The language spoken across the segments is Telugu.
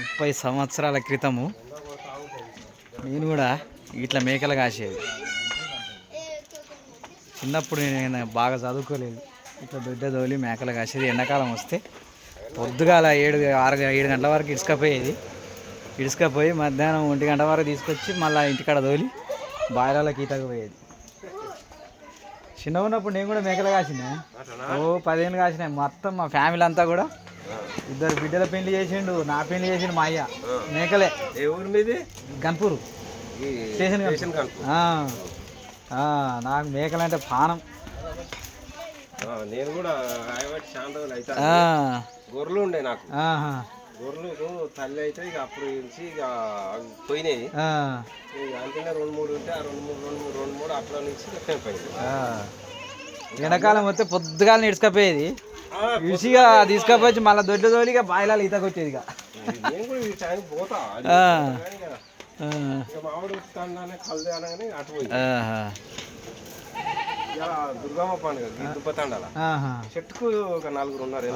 ముప్పై సంవత్సరాల క్రితము నేను కూడా ఇట్లా మేకలు కాసేది. చిన్నప్పుడు నేను బాగా చదువుకోలేదు. ఇట్లా దొడ్డ తోలి మేకలు కాసేది. ఎండాకాలం వస్తే పొద్దుగాల ఏడు ఆరు ఏడు గంటల వరకు ఇసుకపోయేది ఇసుకపోయి మధ్యాహ్నం ఒంటి గంట వరకు తీసుకొచ్చి మళ్ళీ ఇంటికాడ తోలి బాయిలలోకి ఈతకు పోయేది. చిన్న ఉన్నప్పుడు నేను కూడా మేకలు కాసిన. ఓ పదిహేను కాసినాయి మొత్తం మా ఫ్యామిలీ అంతా కూడా ఇద్దరు బిడ్డల పెళ్ళి చేసిండు నా పెళ్ళి చేసిండు మా అయ్య. మేకలే. ఏ ఊరు మీది? గన్పూర్. స్టేషన్ నాకు మేకలు అంటే పానం నేను కూడా గొర్రెలు ఉండే నాకు. గొర్రెలు తల్లి అయితే ఇక అప్పుడు నుంచి ఇక పోయినాయి. అంతనే రెండు మూడు ఉంటే ఆ రెండు మూడు రెండు మూడు రెండు మూడు అట్లా నుంచి ఆ. ఎండాకాలం వస్తే పొద్దుగాల ఇడుచుకపోయేది ఇసిగా తీసుకపోయి మళ్ళీ బాయిలాలు ఈతకు వచ్చేది ఇక. నేను కూడా ఈ టైంకి పోతా అది ఆ. కానీ ఇక దుర్గమ్మ పండుగ ఈ దుబ్బ తండాల ఆహా. చెట్టుకు ఒక నలుగురు ఉన్నారు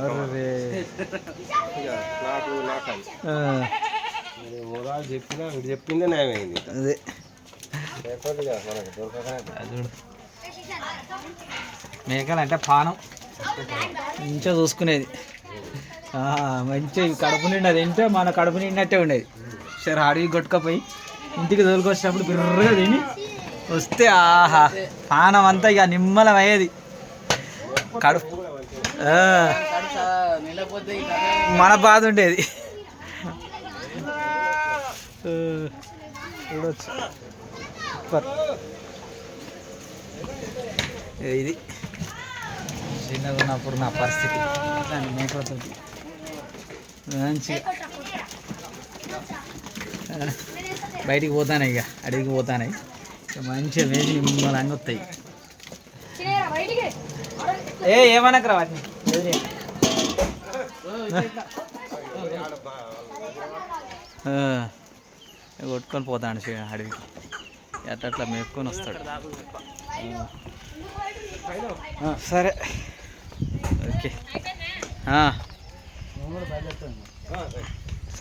నాకు నాకు చెప్పినా చెప్పిందే న్యాయమైంది అదే. మేకలు అంటే పానం. మంచిగా చూసుకునేది. మంచిగా కడుపు నిండా తింటే మన కడుపు నిండినట్టే ఉండేది. సరే అడవి కొట్టుకపోయి ఇంటికి తోలుకొచ్చినప్పుడు బిర్రగా తిని వస్తే ఆహా పానం అంతా ఇక నిమ్మలం అయ్యేది కడుపు మన బాధ ఉండేది. చూడొచ్చు. ఇది. చిన్నగా ఉన్నప్పుడు నా పరిస్థితి. దాని మేకలతో మంచిగా. బయటికి పోతానే ఇక అడవికి పోతానే. మంచిగా వేసి నిమ్మలంగా వస్తాయి. ఏ ఏమనకరా వాటిని? కొట్టుకొని పోతాడు చే- అడవికి. ఎట్లా అట్లా మేపుకొని వస్తాడు. సరే. ఓకే.